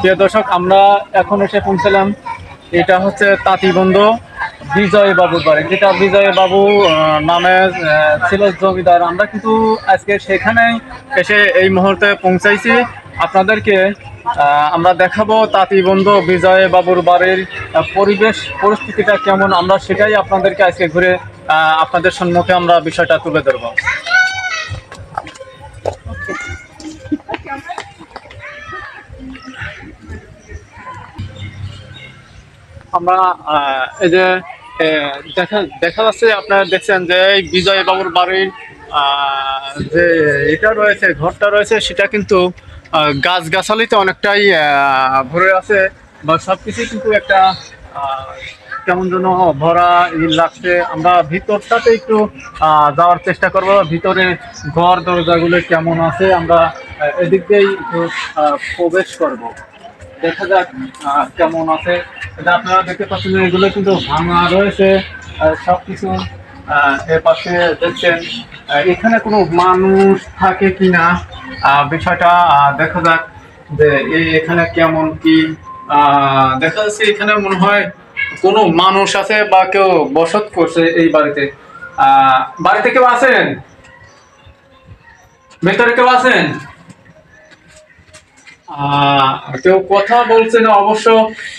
প্রিয় দর্শক, আমরা এখন এসে পৌঁছলাম। এটা হচ্ছে তাঁতিবন্ধ বিজয় বাবুর বাড়ি। যেটা বিজয় বাবু নামে ছিল জমিদার। আমরা কিন্তু আজকে সেখানেই এসে এই মুহূর্তে পৌঁছাইছি। আপনাদেরকে আমরা দেখাবো তাঁতিবন্ধ বিজয় বাবুর বাড়ির পরিবেশ, পরিস্থিতিটা কেমন। আমরা সেটাই আপনাদেরকে আজকে ঘুরে আপনাদের সম্মুখে আমরা বিষয়টা তুলে ধরবো। আমরা এই যে দেখা দেখা যাচ্ছে আপনারা দেখছেন যে এই বিজয় বাবুর বাড়ির যে এটা রয়েছে, ঘরটা রয়েছে, সেটা কিন্তু গাছ গাছালিতে অনেকটাই ভরে আছে বা সবকিছু কিন্তু একটা কেমন যেন ভরা ই লাগছে। আমরা ভিতরটাতে একটু যাওয়ার চেষ্টা করব। ভিতরে ঘর, দরজাগুলো কেমন আছে, আমরা এদিক দিয়েই প্রবেশ করব। দেখা যাক কেমন আছে। এটা আপনারা দেখতে পাচ্ছেন এগুলো কিন্তু ভাঙা রয়েছে আহ, সবকিছু এর পাশে দেখছেন এখানে কোনো মানুষ থাকে কিনা আহ, বিষয়টা দেখা যাক যে এখানে কেমন কি দেখা যাচ্ছে এখানে মনে হয় কোনো মানুষ আছে বা কেউ বসত করছে এই বাড়িতে। বাড়িতে কেউ আছেন? ভেতরে কেউ আছেন? কেউ কথা বলছে না অবশ্য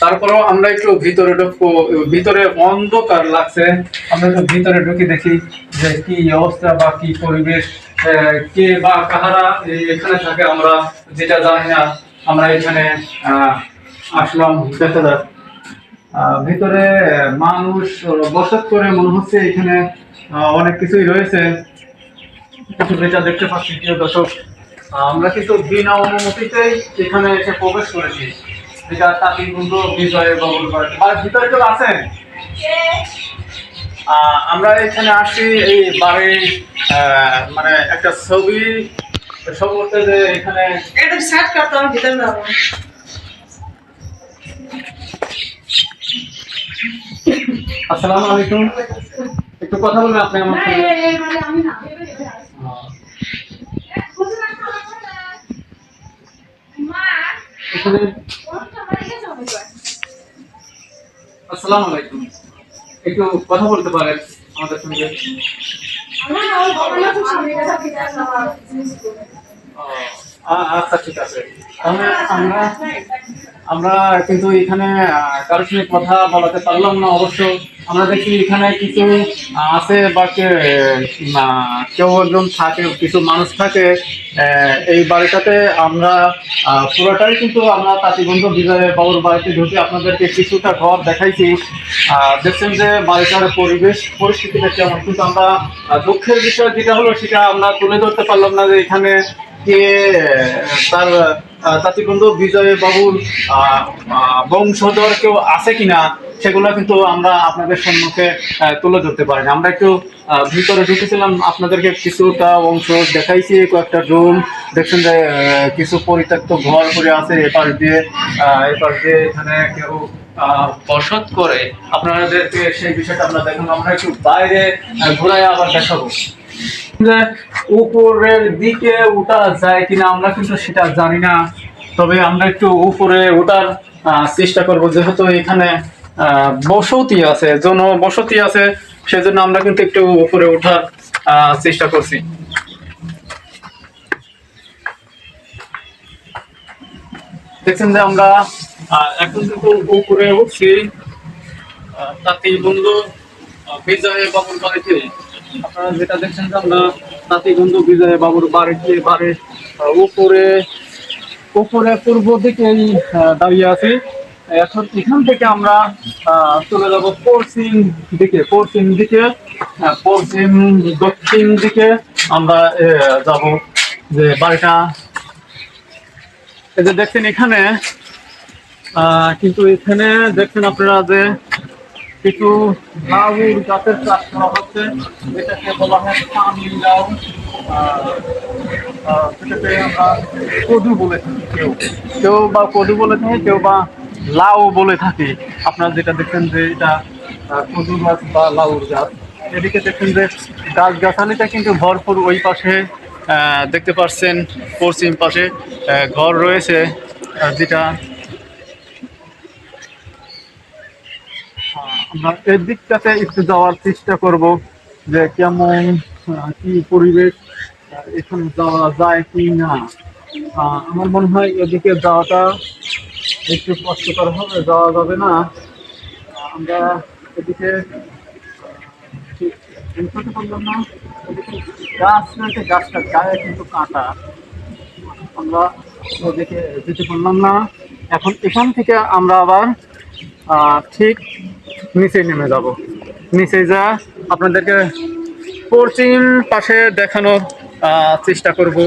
তারপরেও আমরা একটু ভিতরে ঢুকবো ভিতরে অন্ধকার লাগছে। আমরা একটু ভিতরে ঢুকে দেখি যে কি অবস্থা বা কি পরিবেশ কে বা কাহারা এখানে থাকে আমরা যেটা জানি না। আমরা এখানে আসলাম আহ, ভিতরে মানুষ বসত করে মনে হচ্ছে এখানে অনেক কিছুই রয়েছে। কিছু যেটা দেখতে পাচ্ছি প্রিয় দর্শক আমরা কিন্তু বিনা অনুমতিতেই এখানে এসে প্রবেশ করেছি। যেটা তাঁতি বন্ধু বিজয় বাবুর বাড়ি বাড়ির ভিতরে কেউ আছেন? আমরা এখানে আসি এই বাড়ির মানে একটা ছবি। সম্পর্কে যে এখানে এটা সার্চ করতে হবে ভিতরে যাব আসসালামু আলাইকুম। একটু কথা বলবেন আপনি আমার সঙ্গে? এখানে আসসালামু আলাইকুম। একটু কথা বলতে পারেন আমাদের সঙ্গে? আ- আচ্ছা ঠিক আছে। তাহলে আমরা আমরা কিন্তু এখানে কারোর সঙ্গে কথা বলাতে পারলাম না অবশ্য। আমরা দেখি এখানে কিছু আছে বা কেউ একজন থাকে, কিছু মানুষ থাকে এই বাড়িটাতে আমরা পুরোটাই কিন্তু আমরা তাঁতিবন্ধু বিজয় বাবুর বাড়িতে ঢুকে আপনাদেরকে কিছুটা ঘর দেখাইছি। দেখছেন যে বাড়িটার পরিবেশ, পরিস্থিতিটা কেমন? কিন্তু আমরা দুঃখের বিষয় যেটা হলো সেটা আমরা তুলে ধরতে পারলাম না যে এখানে কে, তার তাঁতিবন্ধু বিজয় বাবুর বংশধর কেউ আছে কিনা, সেগুলো কিন্তু আমরা আপনাদের সম্মুখে তুলে ধরতে পারিনি। আমরা একটু ভিতরে ঢুকেছিলাম, আপনাদেরকে কিছুটা অংশ দেখাইছি, কয়েকটা রুম। দেখছেন যে কিছু পরিত্যক্ত ঘর করে আছে এপাশ দিয়ে এপাশ দিয়ে এখানে কেউ বসত করে আপনাদেরকে সেই বিষয়টা আমরা দেখুন আমরা একটু বাইরে ঘুরাই আবার দেখাবো উপরের দিকে উঠা যায় কিনা আমরা কিন্তু সেটা জানি না। তবে আমরা একটু উপরে ওঠার চেষ্টা করব। যেহেতু এখানে বসতি আছে জন বসতি আছে, সেজন্য আমরা কিন্তু একটু উপরে ওঠার চেষ্টা করছি। দেখছেন যে আমরা এখন কিন্তু উপরে উঠছি। তাতেই বন্ধু বিজয় বাবুর বাড়িতে আপনারা যেটা দেখছেন যে আমরা তাঁতি বন্ধু বিজয় বাবুর বাড়িতে আহ, উপরে উপরে পূর্ব দিকে দাঁড়িয়ে আছি। এখন এখান থেকে আমরা চলে যাব পশ্চিম দিকে পশ্চিম দিকে পশ্চিম দক্ষিণ দিকে আমরা যাব যে বাড়িটা। এই যে দেখছেন এখানে কিন্তু এখানে দেখছেন আপনারা যে কিছু লাউর গাছের চাষ করা হচ্ছে। এটাকে বলা হয় পানি লাউ। আমরা কদু বলে থাকি। কেউ কেউ বা কদু বলে থাকে, কেউ বা লাউ বলে থাকি। আপনারা যেটা দেখছেন যে এটা কদু গাছ বা লাউর গাছ এদিকে দেখছেন যে গাছ গাছালিটা কিন্তু ভরপুর ওই পাশে দেখতে পাচ্ছেন পশ্চিম পাশে ঘর রয়েছে যেটা আমরা এর দিকটাতে একটু যাওয়ার চেষ্টা করব যে কেমন কি পরিবেশ এখানে যাওয়া যায় কি না আমার মনে হয় এদিকে যাওয়াটা একটু কষ্টকর হবে, যাওয়া যাবে না। আমরা এদিকে গাছ রয়েছে গাছটা গায়ে কিন্তু কাঁটা। আমরা ওদিকে যেতে পারলাম না। এখন এখান থেকে আমরা আবার ঠিক নিচে নেমে যাব। নিচে যা আপনাদেরকে পশ্চিম পাশে দেখানোর চেষ্টা করব।